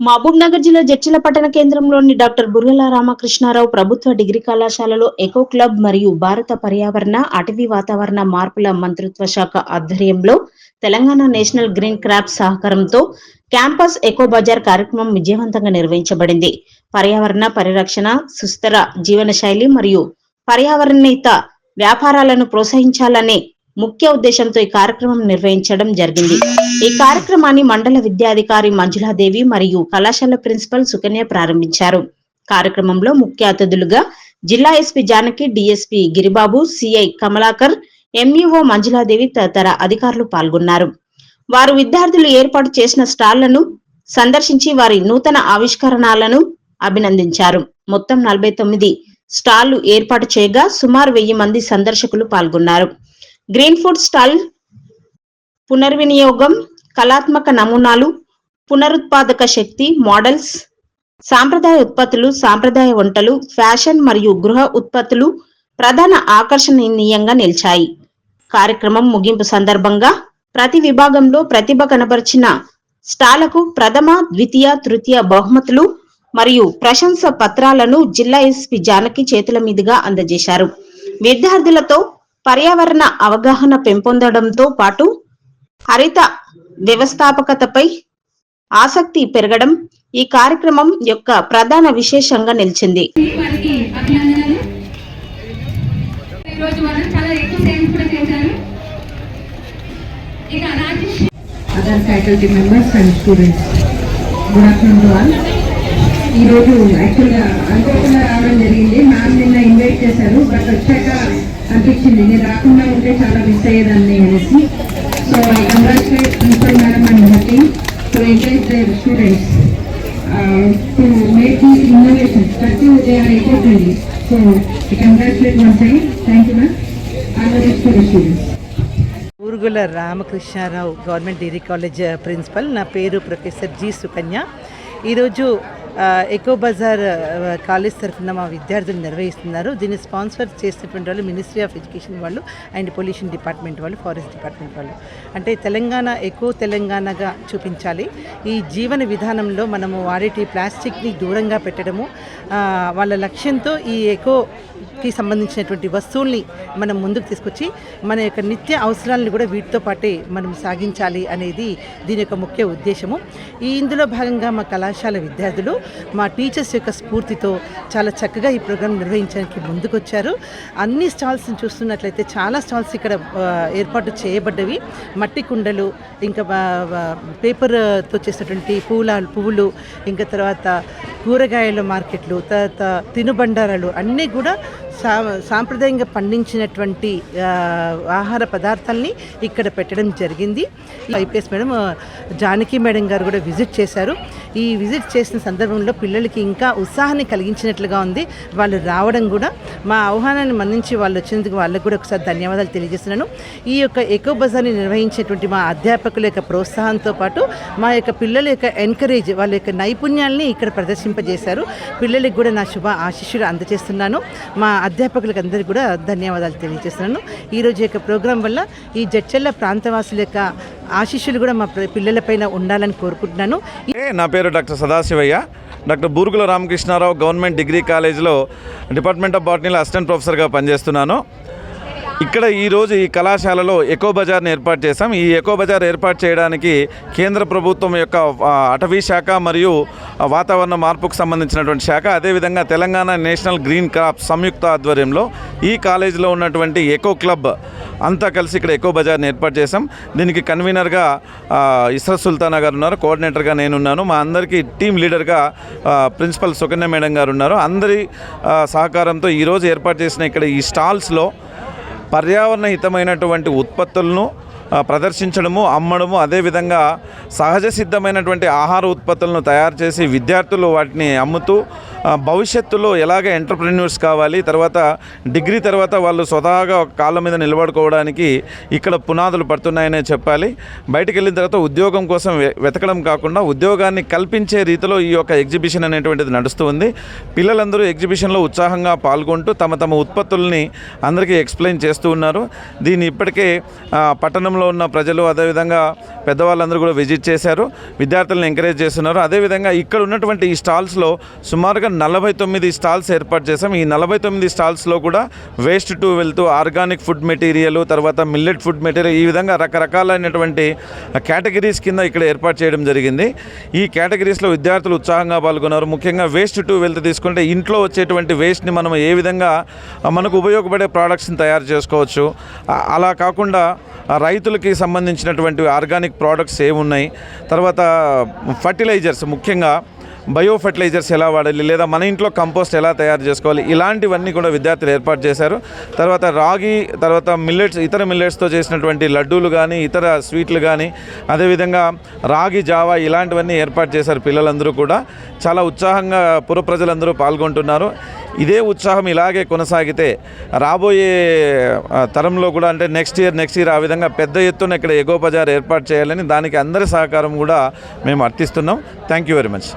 మహబూబ్ నగర్ జిల్లా జడ్చిల పట్టణ కేంద్రంలోని డాక్టర్ బుర్రల రామకృష్ణారావు ప్రభుత్వ డిగ్రీ కళాశాలలో ఎకో క్లబ్ మరియు భారత పర్యావరణ అటవీ వాతావరణ మార్పుల మంత్రిత్వ శాఖ ఆధ్వర్యంలో తెలంగాణ నేషనల్ గ్రీన్ క్రాప్ సహకారంతో క్యాంపస్ ఎకో బజార్ కార్యక్రమం విజయవంతంగా నిర్వహించబడింది. పర్యావరణ పరిరక్షణ సుస్థిర జీవనశైలి మరియు పర్యావరణేత వ్యాపారాలను ప్రోత్సహించాలనే ముఖ్య ఉద్దేశంతో ఈ కార్యక్రమం నిర్వహించడం జరిగింది. ఈ కార్యక్రమాన్ని మండల విద్యాధికారి మంజులాదేవి మరియు కళాశాల ప్రిన్సిపల్ సుకన్య ప్రారంభించారు. కార్యక్రమంలో ముఖ్య అతిథులుగా జిల్లా SP Janaki DSP Giribabu CI Kamalakar MEO Manjuladevi తదితర అధికారులు పాల్గొన్నారు. వారు విద్యార్థులు ఏర్పాటు చేసిన స్టాళ్ళను సందర్శించి వారి నూతన ఆవిష్కరణలను అభినందించారు. మొత్తం నలభై తొమ్మిది స్టాళ్ళు ఏర్పాటు చేయగా సుమారు వెయ్యి మంది సందర్శకులు పాల్గొన్నారు. గ్రీన్ ఫుడ్ స్టాల్ పునర్వినియోగం కళాత్మక నమూనాలు పునరుత్పాదక శక్తి మోడల్స్ సాంప్రదాయ ఉత్పత్తులు సాంప్రదాయ వంటలు ఫ్యాషన్ మరియు గృహ ఉత్పత్తులు ప్రధాన ఆకర్షణీయంగా నిలిచాయి. కార్యక్రమం ముగింపు సందర్భంగా ప్రతి విభాగంలో ప్రతిభ కనబరిచిన స్టాలకు ప్రథమ ద్వితీయ తృతీయ బహుమతులు మరియు ప్రశంస పత్రాలను జిల్లా ఎస్పీ జానకి చేతుల మీదుగా అందజేశారు. విద్యార్థులతో పర్యావరణ అవగాహన పెంపొందడంతో పాటు హరిత వ్యవస్థాపకతపై ఆసక్తి పెరగడం ఈ కార్యక్రమం యొక్క ప్రధాన విశేషంగా నిలిచింది. గుడ్ ఆఫ్టర్నూన్ టు ఆల్ ఈరోజు యాక్చువల్గా అనుకోకుండా రావడం జరిగింది. మ్యామ్ నిన్న ఇన్వైట్ చేశారు బట్ వచ్చాక అనిపించింది నేను రాకుండా ఉంటే చాలా మిస్ అయ్యేదాన్ని అనేసి. So I congratulate principal madam and her team to encourage their students to make these innovations ప్రతి they are eco so I congratulate once again thank you ma'am all the best for students Urugula Ramakrishnarao government degree college uh, principal. నా పేరు professor G Sukanya. ఈరోజు echo Bazar college తరఫున మా విద్యార్థులు నిర్వహిస్తున్నారు. దీన్ని sponsor చేసినటువంటి వాళ్ళు మినిస్ట్రీ ఆఫ్ ఎడ్యుకేషన్ వాళ్ళు అండ్ పొల్యూషన్ డిపార్ట్మెంట్ వాళ్ళు ఫారెస్ట్ డిపార్ట్మెంట్ వాళ్ళు. అంటే తెలంగాణ ఎకో తెలంగాణగా చూపించాలి. ఈ జీవన విధానంలో మనము వాడేటి ప్లాస్టిక్ని దూరంగా పెట్టడము వాళ్ళ లక్ష్యంతో ఈ ఎకో కి సంబంధించినటువంటి వస్తువుల్ని మనం ముందుకు తీసుకొచ్చి మన యొక్క నిత్య అవసరాలను కూడా వీటితో పాటే మనం సాగించాలి అనేది దీని యొక్క ముఖ్య ఉద్దేశము. ఈ ఇందులో భాగంగా మా కళాశాల విద్యార్థులు మా టీచర్స్ యొక్క స్ఫూర్తితో చాలా చక్కగా ఈ ప్రోగ్రాం నిర్వహించడానికి ముందుకొచ్చారు. అన్ని స్టాల్స్ని చూస్తున్నట్లయితే చాలా స్టాల్స్ ఇక్కడ ఏర్పాటు చేయబడ్డవి. మట్టి కుండలు ఇంకా పేపర్తో చేసినటువంటి పూల పువ్వులు ఇంకా తర్వాత కూరగాయల మార్కెట్లు తర్వాత తినుబండారాలు అన్నీ కూడా సా సాంప్రదాయంగా పండించినటువంటి ఆహార పదార్థాలని ఇక్కడ పెట్టడం జరిగింది. ఐపీఎస్ మేడం జానకి మేడం గారు కూడా విజిట్ చేశారు. ఈ విజిట్ చేసిన సందర్భంలో పిల్లలకి ఇంకా ఉత్సాహాన్ని కలిగించినట్లుగా ఉంది. వాళ్ళు రావడం కూడా మా ఆహ్వానాన్ని మన్నించి వాళ్ళు వచ్చినందుకు వాళ్ళకు కూడా ఒకసారి ధన్యవాదాలు తెలియజేస్తున్నాను. ఈ యొక్క ఎకో బజార్ని నిర్వహించేటువంటి మా అధ్యాపకుల యొక్క ప్రోత్సాహంతో పాటు మా యొక్క పిల్లల యొక్క ఎంకరేజ్ వాళ్ళ యొక్క నైపుణ్యాల్ని ఇక్కడ ప్రదర్శింపజేశారు. పిల్లలకి కూడా నా శుభ ఆశిష్యులు అందజేస్తున్నాను. మా అధ్యాపకులకు అందరికీ కూడా ధన్యవాదాలు తెలియజేస్తున్నాను. ఈరోజు యొక్క ప్రోగ్రాం వల్ల ఈ జడ్చెల్ల ప్రాంతవాసుల యొక్క ఆశిష్యులు కూడా మా పిల్లలపైన ఉండాలని కోరుకుంటున్నాను. నా పేరు doctor Sadasivayya. Doctor Burugula Ramakrishnarao government degree కాలేజ్లో డిపార్ట్మెంట్ ఆఫ్ బాటనీలో అసిస్టెంట్ ప్రొఫెసర్గా పనిచేస్తున్నాను. ఇక్కడ ఈరోజు ఈ కళాశాలలో ఎకో బజార్ని ఏర్పాటు చేశాం. ఈ ఎకో బజార్ ఏర్పాటు చేయడానికి కేంద్ర ప్రభుత్వం యొక్క అటవీ శాఖ మరియు వాతావరణ మార్పుకు సంబంధించినటువంటి శాఖ అదేవిధంగా తెలంగాణ నేషనల్ గ్రీన్ క్రాప్ సంయుక్త ఆధ్వర్యంలో ఈ కాలేజీలో ఉన్నటువంటి ఎకో క్లబ్ అంతా కలిసి ఇక్కడ ఎకో బజార్ని ఏర్పాటు చేశాం. దీనికి కన్వీనర్గా ఆ, సుల్తానా గారు ఉన్నారు. కోఆర్డినేటర్గా నేనున్నాను. మా అందరికీ టీం లీడర్గా ప్రిన్సిపల్ సుకన్య మేడం గారు ఉన్నారు. అందరి సహకారంతో ఈరోజు ఏర్పాటు చేసిన ఇక్కడ ఈ స్టాల్స్లో పర్యావరణ హితమైనటువంటి ఉత్పత్తులను ప్రదర్శించడము అమ్మడము అదేవిధంగా సహజ సిద్ధమైనటువంటి ఆహార ఉత్పత్తులను తయారు చేసి విద్యార్థులు వాటిని అమ్ముతూ భవిష్యత్తులో ఎలాగ ఎంటర్ప్రెన్యూర్స్ కావాలి తర్వాత డిగ్రీ తర్వాత వాళ్ళు స్వతహాగా ఒక కాళ్ళ మీద నిలబడుకోవడానికి ఇక్కడ పునాదులు పడుతున్నాయనే చెప్పాలి. బయటికి వెళ్ళిన తర్వాత ఉద్యోగం కోసం వెతకడం కాకుండా ఉద్యోగాన్ని కల్పించే రీతిలో ఈ యొక్క ఎగ్జిబిషన్ అనేటువంటిది నడుస్తుంది పిల్లలందరూ ఎగ్జిబిషన్లో ఉత్సాహంగా పాల్గొంటూ తమ తమ ఉత్పత్తుల్ని అందరికీ ఎక్స్ప్లెయిన్ చేస్తూ ఉన్నారు. దీన్ని ఇప్పటికే పట్టణంలో ప్రాంతంలో ఉన్న ప్రజలు అదేవిధంగా పెద్దవాళ్ళందరూ కూడా విజిట్ చేశారు. విద్యార్థులను ఎంకరేజ్ చేస్తున్నారు. అదేవిధంగా ఇక్కడ ఉన్నటువంటి ఈ స్టాల్స్లో సుమారుగా నలభై తొమ్మిది స్టాల్స్ ఏర్పాటు చేశాం. ఈ నలభై తొమ్మిది స్టాల్స్లో కూడా వేస్ట్ టు వెళ్తూ ఆర్గానిక్ ఫుడ్ మెటీరియల్ తర్వాత మిల్లెట్ ఫుడ్ మెటీరియల్ ఈ విధంగా రకరకాలైనటువంటి కేటగిరీస్ కింద ఇక్కడ ఏర్పాటు చేయడం జరిగింది. ఈ కేటగిరీస్లో విద్యార్థులు ఉత్సాహంగా పాల్గొన్నారు. ముఖ్యంగా వేస్ట్ టు వెల్త్ తీసుకుంటే ఇంట్లో వచ్చేటువంటి వేస్ట్ని మనం ఏ విధంగా మనకు ఉపయోగపడే ప్రోడక్ట్స్ని తయారు చేసుకోవచ్చు. అలా కాకుండా రైతు రైతులకి సంబంధించినటువంటి ఆర్గానిక్ ప్రోడక్ట్స్ ఏమున్నాయి? తర్వాత ఫర్టిలైజర్స్ ముఖ్యంగా బయో ఫర్టిలైజర్స్ ఎలా వాడాలి? లేదా మన ఇంట్లో కంపోస్ట్ ఎలా తయారు చేసుకోవాలి? ఇలాంటివన్నీ కూడా విద్యార్థులు ఏర్పాటు చేశారు. తర్వాత రాగి తర్వాత మిల్లెట్స్ ఇతర మిల్లెట్స్తో చేసినటువంటి లడ్డూలు కానీ ఇతర స్వీట్లు కానీ అదేవిధంగా రాగి జావా ఇలాంటివన్నీ ఏర్పాటు చేశారు పిల్లలందరూ కూడా. చాలా ఉత్సాహంగా పుర ప్రజలందరూ పాల్గొంటున్నారు. ఇదే ఉత్సాహం ఇలాగే కొనసాగితే రాబోయే తరంలో కూడా అంటే నెక్స్ట్ ఇయర్ నెక్స్ట్ ఇయర్ ఆ విధంగా పెద్ద ఎత్తున ఇక్కడ ఎగో బజార్ ఏర్పాటు చేయాలని దానికి అందరి సహకారం కూడా మేము అర్థిస్తున్నాం. Thank you very much